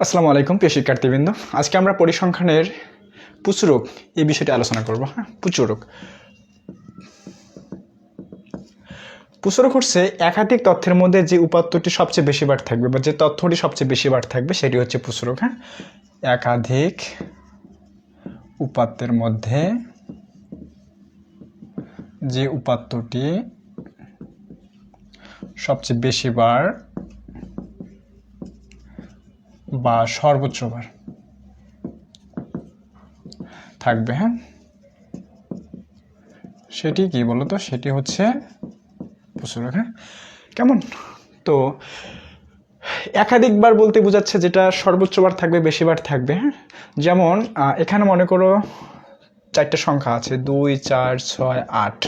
আসসালামু আলাইকুম, প্রিয় শিক্ষার্থীবৃন্দ। আজকে আমরা পরিসংখ্যানের পুচরোগ এই বিষয়টি আলোচনা করব। হ্যাঁ পুচরোগ। পুচরোগ হচ্ছে একাধিক তথ্যের মধ্যে যে উপাত্তটি সবচেয়ে বেশি বার থাকবে বা যে তথ্যটি সবচেয়ে বেশি বার থাকবে সেটি হচ্ছে পুচরোগ। হ্যাঁ একাধিক উপাত্তের মধ্যে যে উপাত্তটি সবচেয়ে বেশি বার বা সর্বোচ্চ বার থাকবে হ্যাঁ? সেটি কি বলতো? সেটি হচ্ছে প্রচুরক হ্যাঁ? কেমন? তো, একাধিকবার বলতে বোঝাচ্ছে যেটা সর্বোচ্চ বার থাকবে বেশি বার থাকবে হ্যাঁ? যেমন এখানে মনে করো চারটে সংখ্যা আছে, দুই, চার, ছয়, আট,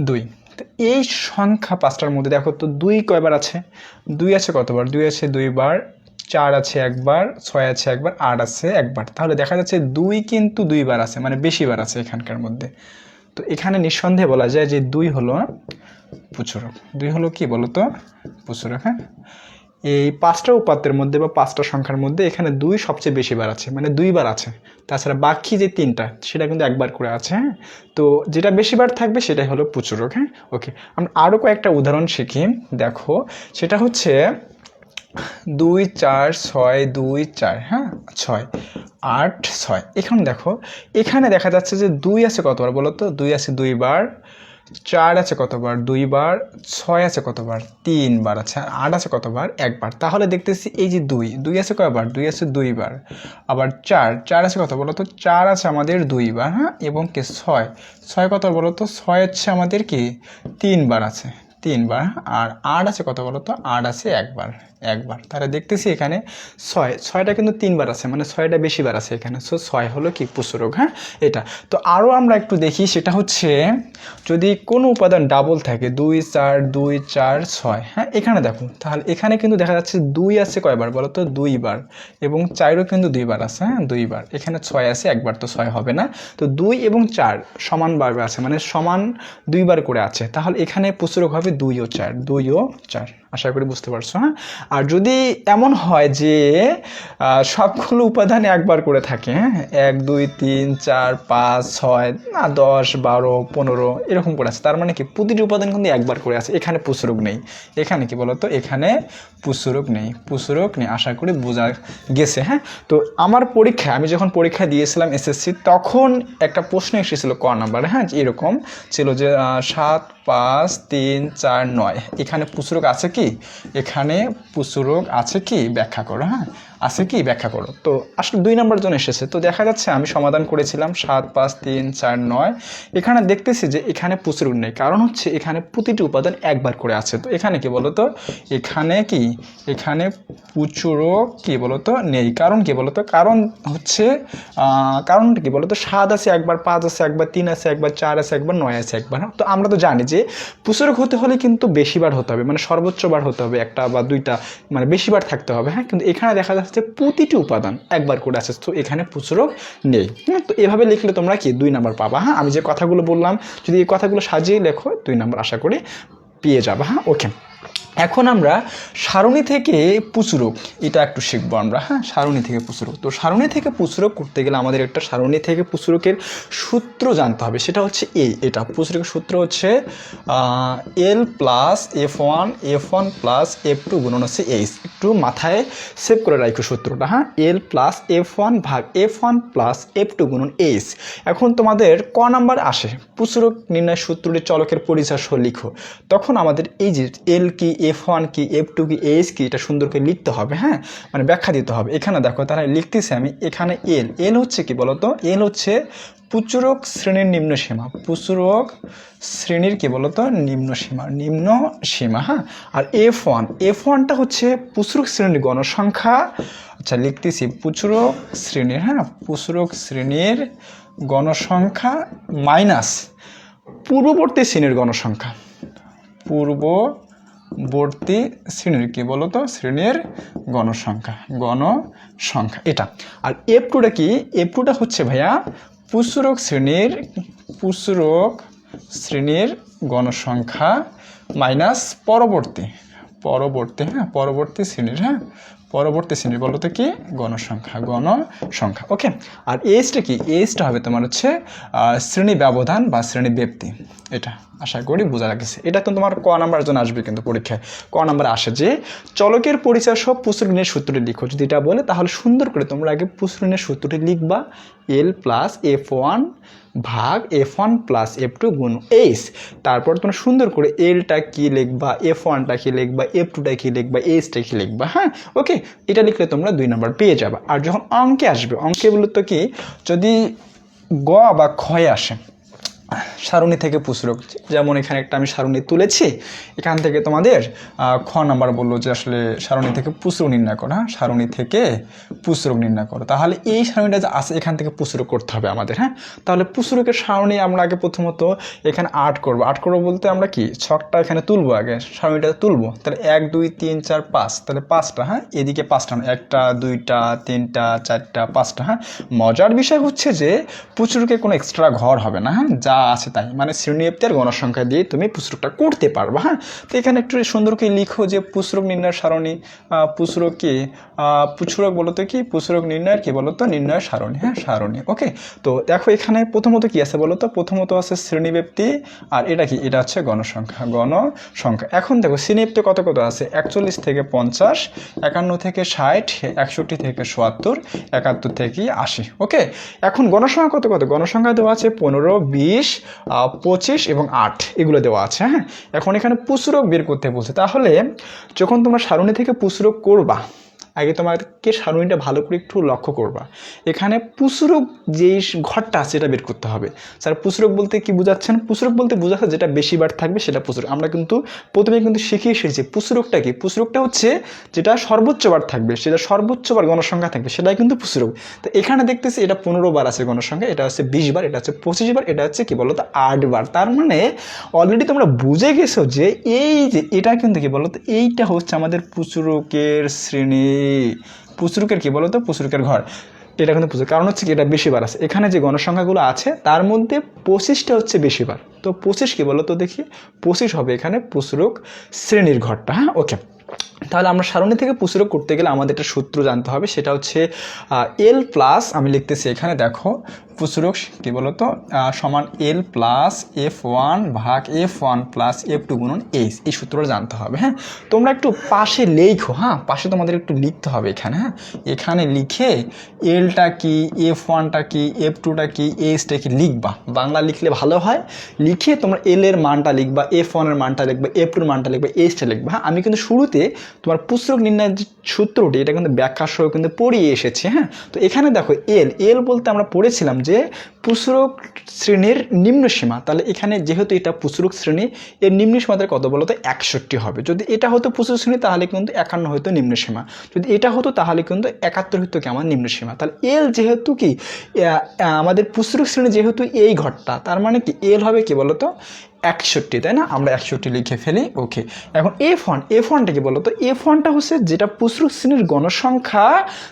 দুই। এই সংখ্যা পাঁচটার মধ্যে দেখো তো দুই কয়বার আছে? দুই আছে কতবার? দুই আছে দুইবার চার আছে একবার, ছয় আছে একবার, আট আছে একবার। তাহলে দেখা যাচ্ছে দুই কিন্তু দুইবার আছে মানে বেশিবার আছে এখানকার মধ্যে। তো এখানে নিঃসন্দেহে বলা যায় যে দুই হলো পুচুরক। দুই হলো কি বলতো? প্রচুরক হ্যাঁ? এই পাঁচটা উপাত্তের মধ্যে বা পাঁচটা সংখ্যার মধ্যে এখানে দুই সবচেয়ে বেশি বার আছে মানে দুইবার আছে। তাছাড়া বাকি যে তিনটা, সেটা কিন্তু একবার করে আছে হ্যাঁ? তো যেটা বেশিবার থাকবে সেটাই হলো পুচুরক হ্যাঁ? ওকে আমরা আরও কয়েকটা উদাহরণ শিখি। দেখো, সেটা হচ্ছে দুই চার ছয়, দুই চার হ্যাঁ? ছয়, আট, ছয়। এখানে দেখো, এখানে দেখা যাচ্ছে যে দুই আছে কতবার বলো তো? দুই আছে দুইবার, চার আছে কতবার? দুইবার, ছয় আছে কতবার? তিনবার আছে। আট আছে কতবার? একবার। তাহলে দেখতেছি এই যে দুই দুই আছে কয়বার? দুই আছে দুইবার। আবার চার চার আছে কত বলো তো? চার আছে আমাদের দুইবার হ্যাঁ? এবং কি ছয়? ছয় কত বলো তো? ছয় হচ্ছে আমাদের কি? তিনবার আছে, তিনবার আর আট আছে কত বলো তো? আট আছে একবার। একবার। তাহলে দেখতেছি এখানে ছয়, ছয়টা কিন্তু তিনবার আছে মানে ছয়টা বেশিবার আছে এখানে। সো ছয় হলো কি? পুষরোগ হ্যাঁ? এটা। তো আরও আমরা একটু দেখি, সেটা হচ্ছে যদি কোনো উপাদান ডাবল থাকে, দুই, চার দুই, চার, ছয় হ্যাঁ? এখানে দেখো, তাহলে এখানে কিন্তু দেখা যাচ্ছে দুই আছে কয়বার বলো তো দুইবার। এবং চারও কিন্তু দুইবার আছে হ্যাঁ? দুইবার। এখানে ছয় আছে, একবার তো ছয় হবে না। তো দুই এবং চার সমানভাবে আছে মানে সমান দুইবার করে আছে। তাহলে এখানে পুস্তক হবে দুই ও চার, দুই ও চার। আশা করি বুঝতে পারছ হ্যাঁ? আর যদি এমন হয় যে সবগুলো উপাদান একবার করে থাকে হ্যাঁ? এক, দুই, তিন, চার, পাঁচ, ছয়, না, দশ, বারো, পনেরো, এরকম করে আছে। তার মানে কি, প্রতিটি উপাদান কিন্তু একবার করে আছে। এখানে পুসরক নেই। এখানে কি বলতো? এখানে পুসরক নেই। পুসরক নেই, আশা করি বোঝা গেছে হ্যাঁ? তো আমার পরীক্ষা আমি যখন পরীক্ষা দিয়েছিলাম এসএসসি তখন একটা প্রশ্ন এসেছিল ক নাম্বার হ্যাঁ? এরকম ছিল যে সাত, পাঁচ, তিন, চার, নয়। এখানে পুসরক আছে কি? এখানে পুষ্যরোগ আছে কি? ব্যাখ্যা করো হ্যাঁ? আছে কি? ব্যাখ্যা করো। তো আসলে দুই নম্বর জন এসেছে। তো দেখা যাচ্ছে আমি সমাধান করেছিলাম সাত পাঁচ তিন চার নয়। এখানে দেখতেছি যে এখানে প্রচুর নেই। কারণ হচ্ছে এখানে প্রতিটি উপাদান একবার করে আছে। তো এখানে কি বলতো? এখানে কি? এখানে পুচুরক কি বলতো? নেই। কারণ কি বলতো? কারণ হচ্ছে আহ, কারণটা কি বলতো? সাত আছে একবার পাঁচ আছে একবার তিন আছে একবার চার আছে একবার নয় আছে একবার? তো আমরা তো জানি যে পুচুরক হতে হলে কিন্তু বেশিবার হতে হবে। মানে সর্বোচ্চ বার হতে হবে একটা বা দুইটা। মানে বেশিবার থাকতে হবে। হ্যাঁ? কিন্তু এখানে দেখা যাচ্ছে প্রতিটি উপাদান একবার করে আসছে, তো এখানে পুচুরক নেই। হ্যাঁ তো এভাবে লিখলে তোমরা কি দুই নাম্বার পাবা? হ্যাঁ আমি যে কথাগুলো বললাম, যদি এই কথাগুলো সাজিয়ে লেখো, দুই নাম্বার আশা করি পেয়ে যাবা। হ্যাঁ ওকে। এখন আমরা সারণী থেকে পুচুরক এটা একটু শিখব আমরা। হ্যাঁ সারণী থেকে পুচুরক তো সারণী থেকে পুচুরক করতে গেলে আমাদের একটা সারণী থেকে পুচুরকের সূত্র জানতে হবে, সেটা হচ্ছে এই এটা। পুচুরকের সূত্র হচ্ছে L plus F one F one plus F two গুণন হচ্ছে এইচ একটু মাথায় সেভ করে রাখো সূত্রটা হ্যাঁ? এল প্লাস এফ ওয়ান ভাগ F one plus F two গুণন এইচ এখন তোমাদের ক নাম্বার আসে? পুচুরক নির্ণয় সূত্রটি চলকের পরিচয় সহ লিখো। তখন আমাদের এই যে এল কি এফ ওয়ান কি এফ টু কি এইচ কি, এটা সুন্দর করে লিখতে হবে হ্যাঁ? মানে ব্যাখ্যা দিতে হবে। এখানে দেখো তাহলে লিখতেছি আমি এখানে এল এল হচ্ছে কি বলতো? এল হচ্ছে পুচুরক শ্রেণির নিম্ন সীমা। পুচুরক শ্রেণির কি বলতো? নিম্ন সীমা। নিম্ন সীমা হ্যাঁ? আর এফ ওয়ান এফ ওয়ানটা হচ্ছে পুচুরক শ্রেণির গণসংখ্যা। আচ্ছা লিখতেছি। পুচুরক শ্রেণির হ্যাঁ পুচুরক শ্রেণির গণসংখ্যা মাইনাস পূর্ববর্তী শ্রেণির গণসংখ্যা। পূর্ববর্তী শ্রেণির কি বলতো? শ্রেণির গণসংখ্যা। গণসংখ্যা। এটা। আর এফ টুটা কি? এফ টুটা হচ্ছে ভাইয়া পুষুরক শ্রেণির পুষুরক শ্রেণির গণসংখ্যা মাইনাস পরবর্তী পরবর্তী হ্যাঁ পরবর্তী শ্রেণির হ্যাঁ পরবর্তী শ্রেণির বলো তো কি? গণসংখ্যা গণসংখ্যা। ওকে আর এজটা কি? এজটা হবে তোমার হচ্ছে শ্রেণি ব্যবধান বা শ্রেণি ব্যক্তি। এটা আশা করি বোঝা লাগছে এটা তো তোমার ক নাম্বার জন্য আসবে কিন্তু পরীক্ষায়। ক নাম্বার আসে যে, চলকের পরিচয় সব পুসরণের সূত্রটি লিখো। যদি এটা বলে, তাহলে সুন্দর করে তোমরা আগে পুসরণের সূত্রটি লিখবা। এল প্লাস এফ ওয়ান ভাগ F one plus F two গুণ এইচ তারপর তোমরা সুন্দর করে এলটা কী লিখবা এফ ওয়ানটা কী লিখবা এফ টুটা কী লিখবা এইচটা কি লিখবা হ্যাঁ? ওকে এটা লিখলে তোমরা দুই নম্বর পেয়ে যাবে। আর যখন অঙ্কে আসবে অঙ্কে বলতো কি? যদি গ বা ক্ষয় আসে সারণী থেকে পুসরক যেমন এখানে একটা আমি সারণী তুলেছি, এখান থেকে তোমাদের খ নাম্বার বলল যে আসলে সারণী থেকে পুসরক নির্ণয় করো হ্যাঁ? সারণী থেকে পুসরক নির্ণয় করো। তাহলে এই সারণীটা যে আছে, এখান থেকে পুসরক করতে হবে আমাদের হ্যাঁ? তাহলে পুসরকের সারণী আমরা আগে প্রথমত এখানে আট করব। আট করব বলতে আমরা কি? ছকটা এখানে তুলবো আগে, সারণীটা তুলবো। তাহলে এক, দুই, তিন, চার, পাঁচ, তাহলে পাঁচটা হ্যাঁ? এদিকে পাঁচটা একটা, দুইটা, তিনটা, চারটা, পাঁচটা হ্যাঁ? মজার বিষয় হচ্ছে যে পুচুরকে কোনো এক্সট্রা ঘর হবে না হ্যাঁ? যা আছে তাই। মানে শ্রেণীপ্তি আর গণসংখ্যা দিয়ে তুমি পুচুরকটা করতে পারবে হ্যাঁ? তো এখানে একটু সুন্দর করে লিখো যে পুচুরক নির্ণয় সারণী পুচুরক কি আহ, পুচুরক বলো তো কি? পুচুরক নির্ণয়ের কি বলতো? নির্ণয় সারণী হ্যাঁ সারণী ওকে? তো দেখো এখানে প্রথমত কি আছে বলো তো প্রথমত আছে শ্রেণীব্যক্তি আর এটা কি? এটা হচ্ছে গণসংখ্যা গণসংখ্যা। এখন দেখো শ্রেণীব্যক্তি কত কত আছে? একচল্লিশ থেকে পঞ্চাশ একান্ন থেকে ষাট একষট্টি থেকে চুয়াত্তর একাত্তর থেকে আশি ওকে? এখন গণসংখ্যা কত কত? গণসংখ্যা দেওয়া আছে পনেরো বিশ পঁচিশ এবং আট এগুলো দেওয়া আছে হ্যাঁ? এখন এখানে পুসুরক বের করতে বলছে। তাহলে যখন তোমরা সারণী থেকে পুসুরক করবা আগে তোমাকে সারণীটা ভালো করে একটু লক্ষ্য করবা। এখানে পুসুরক যেই ঘরটা আছে সেটা বের করতে হবে। স্যার, পুসুরক বলতে কি বোঝাচ্ছেন? পুসুরক বলতে বোঝাচ্ছে যেটা বেশি বার থাকবে সেটা পুসুরক। আমরা কিন্তু প্রথমে কিন্তু শিখিয়ে এসেছি পুসুরকটা কি? পুসুরকটা হচ্ছে যেটা সর্বোচ্চ বার থাকবে, সেটা সর্বোচ্চ বার গণসংখ্যা থাকবে, সেটাই কিন্তু পুসুরক। তো এখানে দেখতেছি এটা পনেরো বার আছে গণসংখ্যা, এটা হচ্ছে বিশ বার, এটা হচ্ছে পঁচিশ বার, এটা হচ্ছে কি বলতো আট বার। তার মানে অলরেডি তোমরা বুঝে গেছো যে এই যে এটা কিন্তু কি বলতো, এইটা হচ্ছে আমাদের পুচুরকের শ্রেণি। পুচুরকের কি বলতো? পুসরুকের ঘর। এটা কিন্তু পুজো কারণ হচ্ছে কি, এটা বেশি বার আছে। এখানে যে গণসংখ্যাগুলো আছে, তার মধ্যে পঁচিশটা হচ্ছে বেশি বার তো পঁচিশ কী বলো তো দেখি? পঁচিশ হবে এখানে পুসরুক শ্রেণির ঘরটা হ্যাঁ? ওকে তাহলে আমরা সারণী থেকে পুসরক করতে গেলে আমাদের একটা সূত্র জানতে হবে। সেটা হচ্ছে এল প্লাস আমি লিখতেছি এখানে, দেখো। পুসরক কী বলতো? সমান এল প্লাস এফ ওয়ান ভাগ F one plus F two গুণন এইচ এই সূত্রটা জানতে হবে হ্যাঁ? তোমরা একটু পাশে লেখো হ্যাঁ? পাশে তোমাদের একটু লিখতে হবে এখানে হ্যাঁ? এখানে লিখে এলটা কি এফ ওয়ানটা কি এফ টুটা কি এইচটা কি লিখবা। বাংলা লিখলে ভালো হয়। লিখে তোমরা এল এর মানটা লিখবা এফ ওয়ানের মানটা লিখবা এফ টুর মানটা লিখবা এইচটা লিখবা হ্যাঁ? আমি কিন্তু শুরুতে তোমার পুস্তক নির্ণয়ের যে সূত্রটি, এটা কিন্তু ব্যাখ্যা সহ কিন্তু পড়িয়ে এসেছে হ্যাঁ? তো এখানে দেখো এল এল বলতে আমরা পড়েছিলাম যে পুসরুক শ্রেণির নিম্ন সীমা, তাহলে এখানে যেহেতু এটা পুসরুক শ্রেণি, এর নিম্ন সীমাতে কত বলতো? একষট্টি হবে। যদি এটা হতো পুসরুক শ্রেণি, তাহলে কিন্তু একান্ন হতো নিম্ন সীমা। যদি এটা হতো, তাহলে কিন্তু একাত্তর হতো আমার নিম্ন সীমা। তাহলে এল যেহেতু কি? আমাদের পুসরুক শ্রেণি যেহেতু এই ঘরটা, তার মানে কি? এল হবে কি বলতো? একষট্টি, তাই না? আমরা একষট্টি লিখে ফেলি ওকে এখন এ ওয়ান এ ওয়ানটা কি বলতো? এ ওয়ানটা হচ্ছে যেটা পুসরুক শ্রেণির গণসংখ্যা,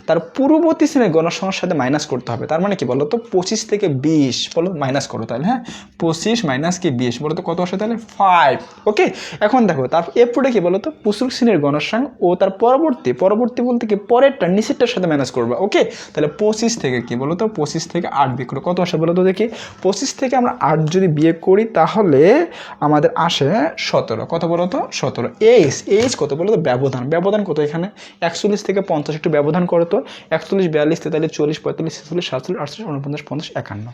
তার পূর্ববর্তী শ্রেণির গণসংখ্যার সাথে মাইনাস করতে হবে। তার মানে কি বলতো? পঁচিশ থেকে বিশ, বলো মাইনাস করো তাহলে হ্যাঁ? পঁচিশ মাইনাস কি বিশ? বলতো কত আসে তাহলে? ফাইভ ওকে এখন দেখো, তার টুটা কি বলতো? পুসরুক শ্রেণির গণসংখ্যা ও তার পরবর্তী পরবর্তী বলতে কি পরেরটা, নিচেরটার সাথে মাইনাস করবে ওকে তাহলে পঁচিশ থেকে কি বলতো? পঁচিশ থেকে আট বিয়ে করো। কত আসে বলতো দেখি? পঁচিশ থেকে আমরা আট যদি বিয়ে করি তাহলে আমাদের আসে সতেরো। কত বলতো সতেরো। এইচ এইচ কত বলতো ব্যবধান। ব্যবধান কত এখানে? একচল্লিশ থেকে পঞ্চাশ একটু ব্যবধান করো তো। একচল্লিশ, বিয়াল্লিশ, তেতাল্লিশ, চল্লিশ, পঁয়তাল্লিশ, ছেচল্লিশ, সাতচল্লিশ, আটচল্লিশ উনপঞ্চাশ পঞ্চাশ, একান্ন।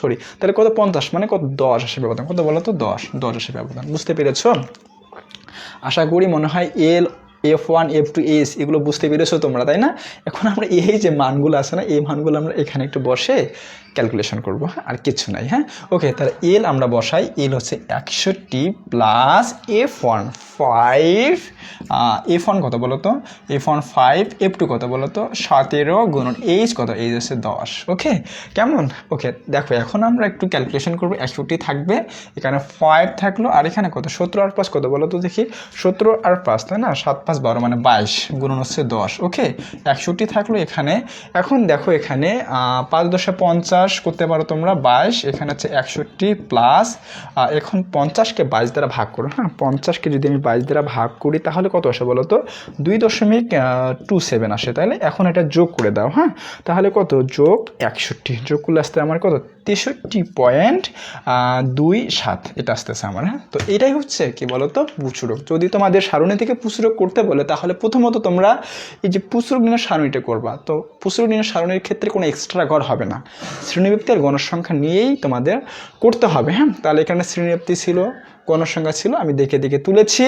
সরি তাহলে কত পঞ্চাশ? মানে কত দশ আসে ব্যবধান। কত বলতো দশ। দশ আসে ব্যবধান। বুঝতে পেরেছ? আশা করি মনে হয় L F one F two S এগুলো বুঝতে পেরেছ তোমরা, তাই না? এখন আমরা এই যে মানগুলো আছে না, এই মানগুলো আমরা এখানে একটু বসে ক্যালকুলেশন করব হ্যাঁ? আর কিচ্ছু নাই হ্যাঁ? ওকে তাহলে এল আমরা বসাই এল হচ্ছে একষট্টি plus F one five F one কত বলো তো? F one five F two কত বলো তো? সতেরো গুণন এইচ কত? এইচ হচ্ছে দশ ওকে কেমন? ওকে দেখো, এখন আমরা একটু ক্যালকুলেশন করব, একষট্টি থাকবে, এখানে ফাইভ থাকল, আর এখানে কত? সতেরো আর পাঁচ কত বলো তো দেখি? সতেরো আর পাঁচ, তাই না? সাত পাঁচ, বারো মানে বাইশ, গুণন হচ্ছে দশ ওকে একষট্টি থাকল এখানে। এখন দেখো এখানে পাঁচ দশে পঞ্চাশ করতে পারো তোমরা বাইশ, এখানে হচ্ছে একষট্টি প্লাস এখন পঞ্চাশকে বাইশ দ্বারা ভাগ করো হ্যাঁ? পঞ্চাশকে যদি আমি বাইশ দ্বারা ভাগ করি, তাহলে কত আসে বলো তো? দুই দশমিক টু সেভেন আসে তাহলে এখন এটা যোগ করে দাও হ্যাঁ? তাহলে কত? যোগ একষট্টি, যোগ করলে আসতে আমার কত? তেষট্টি পয়েন্ট দুই সাত। এটা আসতেছে আমার হ্যাঁ? তো এটাই হচ্ছে কি বলতো? পুচুরক যদি তোমাদের সারণী থেকে পুচুরক করতে বলে, তাহলে প্রথমত তোমরা এই যে পুচুরক নিয়ে সারণীটা করবা। তো পুচুরক নিয়ে সারণীর ক্ষেত্রে কোনো এক্সট্রা ঘর হবে না। শ্রেণীব্যক্তি গণসংখ্যা নিয়েই তোমাদের করতে হবে হ্যাঁ? তাহলে এখানে শ্রেণীব্যক্তি ছিল গণসংখ্যা ছিল, আমি দেখে দেখে তুলেছি।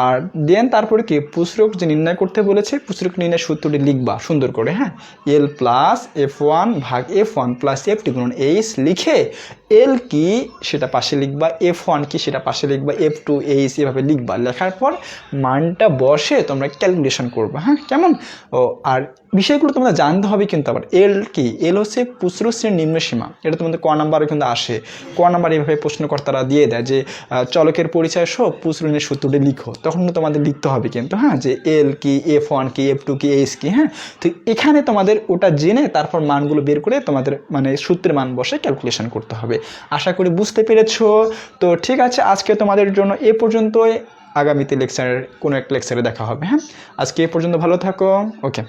আর দেন তারপরে কি পুসরক যে নির্ণয় করতে বলেছে পুসরক নির্ণয় সূত্রটি লিখবা, সুন্দর করে হ্যাঁ? এল প্লাস এফ ওয়ান ভাগ F one plus F T গুণন এইচ লিখে এল কি সেটা পাশে লিখবা এফ ওয়ান কি সেটা পাশে লিখবা এফ টু এইচ এভাবে লিখবা। লেখার পর মানটা বসে তোমরা ক্যালকুলেশন করবা হ্যাঁ? কেমন? ও, আর বিষয়গুলো তোমরা জানতে হবে কিন্তু আবার। এল কি? এল হচ্ছে পুসরো শ্রেণির নিম্ন সীমা। এটা তোমাদের ক নাম্বারে কিন্তু আসে। ক নাম্বার এইভাবে প্রশ্নকর্তারা দিয়ে দেয় যে চলকের পরিচয় সহ পুসরণের সূত্রটি লিখো। তখন তোমাদের লিখতে হবে কিন্তু হ্যাঁ? যে এল কি এফ ওয়ান কি এফ টু কি এইচ কি হ্যাঁ? তো এখানে তোমাদের ওটা জেনে তারপর মানগুলো বের করে তোমাদের মানে সূত্রের মান বসে ক্যালকুলেশন করতে হবে। আশা করি বুঝতে পেরেছ। তো ঠিক আছে, আজকে তোমাদের জন্য এ পর্যন্তই। আগামীতে লেকচারের কোনো এক লেকচারে দেখা হবে হ্যাঁ? আজকে এ পর্যন্ত ভালো থাকো ওকে